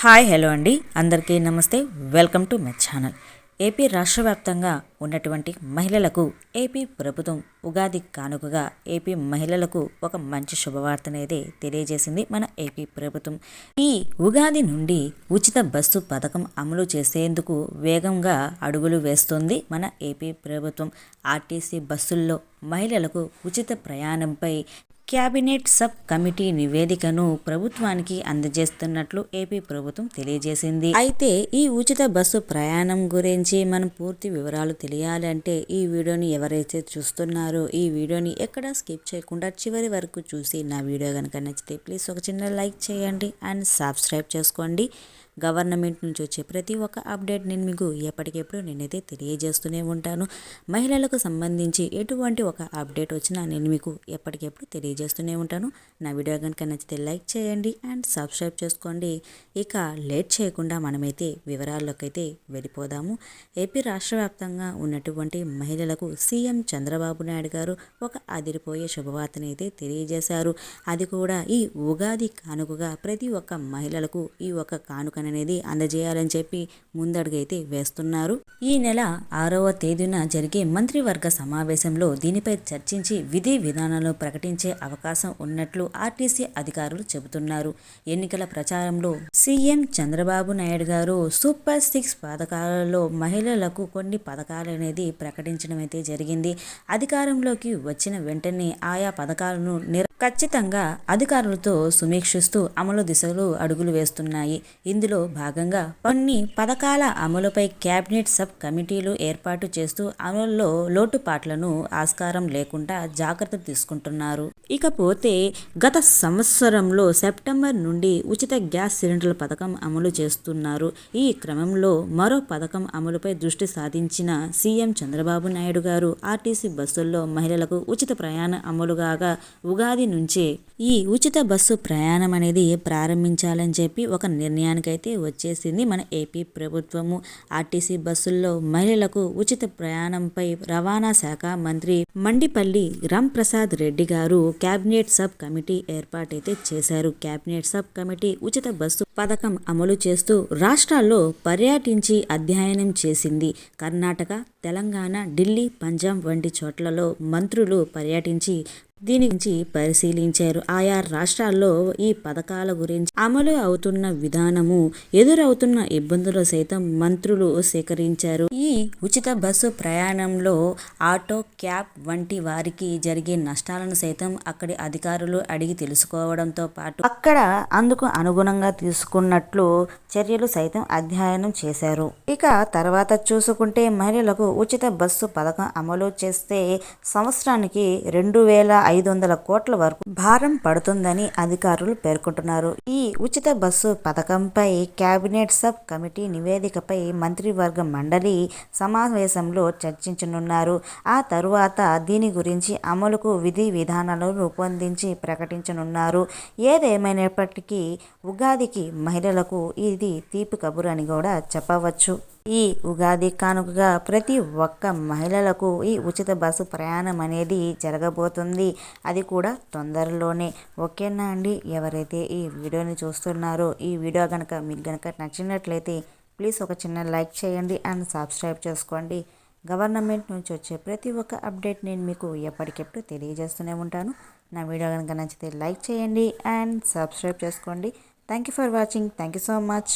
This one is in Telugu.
హాయ్ హలో అండి. అందరికీ నమస్తే. Welcome to my channel. AP రాష్ట్ర వ్యాప్తంగా ఉన్నటువంటి మహిళలకు ఏపీ ప్రభుత్వం ఉగాది కానుకగా ఏపీ మహిళలకు ఒక మంచి శుభవార్తనైతే తెలియజేసింది మన ఏపీ ప్రభుత్వం. ఈ ఉగాది నుండి ఉచిత బస్సు పథకం అమలు చేసేందుకు వేగంగా అడుగులు వేస్తోంది మన ఏపీ ప్రభుత్వం. ఆర్టీసీ బస్సుల్లో మహిళలకు ఉచిత ప్రయాణంపై క్యాబినెట్ సబ్ కమిటీ నివేదికను ప్రభుత్వానికి అందజేస్తున్నట్లు ఏపీ ప్రభుత్వం తెలియజేసింది. అయితే ఈ ఉచిత బస్సు ప్రయాణం గురించి మనం పూర్తి వివరాలు తెలియాలంటే ఈ వీడియోని ఎవరైతే చూస్తున్నారో ఈ వీడియోని ఎక్కడ స్కిప్ చేయకుండా చివరి వరకు చూసి నా వీడియో కనుక నచ్చితే ప్లీజ్ ఒక చిన్న లైక్ చేయండి అండ్ సబ్స్క్రైబ్ చేసుకోండి. గవర్నమెంట్ నుంచి వచ్చే ప్రతి ఒక్క అప్డేట్ నేను మీకు ఎప్పటికెప్పుడు నేనైతే తెలియజేస్తూనే ఉంటాను. మహిళలకు సంబంధించి ఎటువంటి ఒక అప్డేట్ వచ్చినా నేను మీకు ఎప్పటికెప్పుడు తెలియజేస్తూనే ఉంటాను. నా వీడియో కనుక నచ్చితే లైక్ చేయండి అండ్ సబ్స్క్రైబ్ చేసుకోండి. ఇక లేట్ చేయకుండా మనమైతే వివరాల్లోకైతే వెళ్ళిపోదాము. ఏపీ రాష్ట్ర వ్యాప్తంగా ఉన్నటువంటి మహిళలకు సీఎం చంద్రబాబు నాయుడు గారు ఒక అదిరిపోయే శుభవార్తనైతే తెలియజేశారు. అది కూడా ఈ ఉగాది కానుకగా ప్రతి ఒక్క మహిళలకు ఈ ఒక కానుకను అనేది అందజేయాలని చెప్పి ముందడుగైతే వేస్తున్నారు. ఈ నెల ఆరవ తేదీన జరిగే మంత్రివర్గ సమావేశంలో దీనిపై చర్చించి విధి విధానాలను ప్రకటించే అవకాశం ఉన్నట్లు ఆర్టీసీ అధికారులు చెబుతున్నారు. ఎన్నికల ప్రచారంలో సీఎం చంద్రబాబు నాయుడు గారు సూపర్ సిక్స్ పథకాలలో మహిళలకు కొన్ని పథకాలు అనేది ప్రకటించడం అయితే జరిగింది. అధికారంలోకి వచ్చిన వెంటనే ఆయా పథకాలను నిర ఖచ్చితంగా అధికారులతో సమీక్షిస్తూ అమలు దిశలో అడుగులు వేస్తున్నాయి. ఇందులో భాగంగా కొన్ని పథకాల అమలుపై కేబినెట్ సబ్ కమిటీలు ఏర్పాటు చేస్తూ అమలులో లోటుపాట్లను ఆస్కారం లేకుండా జాగ్రత్త తీసుకుంటున్నారు. ఇకపోతే గత సంవత్సరంలో సెప్టెంబర్ నుండి ఉచిత గ్యాస్ సిలిండర్ల పథకం అమలు చేస్తున్నారు. ఈ క్రమంలో మరో పథకం అమలుపై దృష్టి సాధించిన సీఎం చంద్రబాబు నాయుడు గారు ఆర్టీసీ బస్సుల్లో మహిళలకు ఉచిత ప్రయాణ అమలుగాగా ఉగాది నుంచే ఈ ఉచిత బస్సు ప్రయాణం అనేది ప్రారంభించాలని చెప్పి ఒక నిర్ణయానికైతే వచ్చేసింది మన ఏపీ ప్రభుత్వము. ఆర్టీసీ బస్సుల్లో మహిళలకు ఉచిత ప్రయాణంపై రవాణా శాఖ మంత్రి మండిపల్లి రాంప్రసాద్ రెడ్డి గారు కేబినెట్ సబ్ కమిటీ ఏర్పాటైతే చేశారు. కేబినెట్ సబ్ కమిటీ ఉచిత బస్సు పథకం అమలు చేస్తూ రాష్ట్రాల్లో పర్యటించి అధ్యయనం చేసింది. కర్ణాటక తెలంగాణ ఢిల్లీ పంజాబ్ వంటి చోట్లలో మంత్రులు పర్యటించి దీని గురించి పరిశీలించారు. ఆయా రాష్ట్రాల్లో ఈ పథకాల గురించి అమలు అవుతున్న విధానము ఎదురవుతున్న ఇబ్బందులు సైతం మంత్రులు సేకరించారు. ఈ ఉచిత బస్సు ప్రయాణంలో ఆటో క్యాబ్ వంటి వారికి జరిగే నష్టాలను సైతం అక్కడి అధికారులు అడిగి తెలుసుకోవడంతో పాటు అక్కడ అందుకు అనుగుణంగా తీసుకున్నట్లు చర్యలు సైతం అధ్యయనం చేశారు. ఇక తర్వాత చూసుకుంటే మహిళలకు ఉచిత బస్సు పథకం అమలు చేస్తే సంవత్సరానికి రెండు వేల ఐదు వందల కోట్ల వరకు భారం పడుతుందని అధికారులు పేర్కొంటున్నారు. ఈ ఉచిత బస్సు పథకంపై కేబినెట్ సబ్ కమిటీ నివేదికపై మంత్రివర్గ మండలి సమావేశంలో చర్చించనున్నారు. ఆ తరువాత దీని గురించి అమలుకు విధి విధానాలను రూపొందించి ప్రకటించనున్నారు. ఏదేమైనప్పటికీ ఉగాదికి మహిళలకు ఇది తీపి కబురు అని కూడా చెప్పవచ్చు. ఈ ఉగాది కానుకగా ప్రతి ఒక్క మహిళలకు ఈ ఉచిత బస్సు ప్రయాణం అనేది జరగబోతుంది. అది కూడా తొందరలోనే. ఓకేనా అండి? ఎవరైతే ఈ వీడియోని చూస్తున్నారో ఈ వీడియో కనుక మీకు కనుక నచ్చినట్లయితే ప్లీజ్ ఒక చిన్న లైక్ చేయండి అండ్ సబ్స్క్రైబ్ చేసుకోండి. గవర్నమెంట్ నుంచి వచ్చే ప్రతి ఒక్క అప్డేట్ నేను మీకు ఎప్పటికెప్పుడు తెలియజేస్తూనే ఉంటాను. నా వీడియో కనుక నచ్చితే లైక్ చేయండి అండ్ సబ్స్క్రైబ్ చేసుకోండి. Thank you for watching. Thank you so much.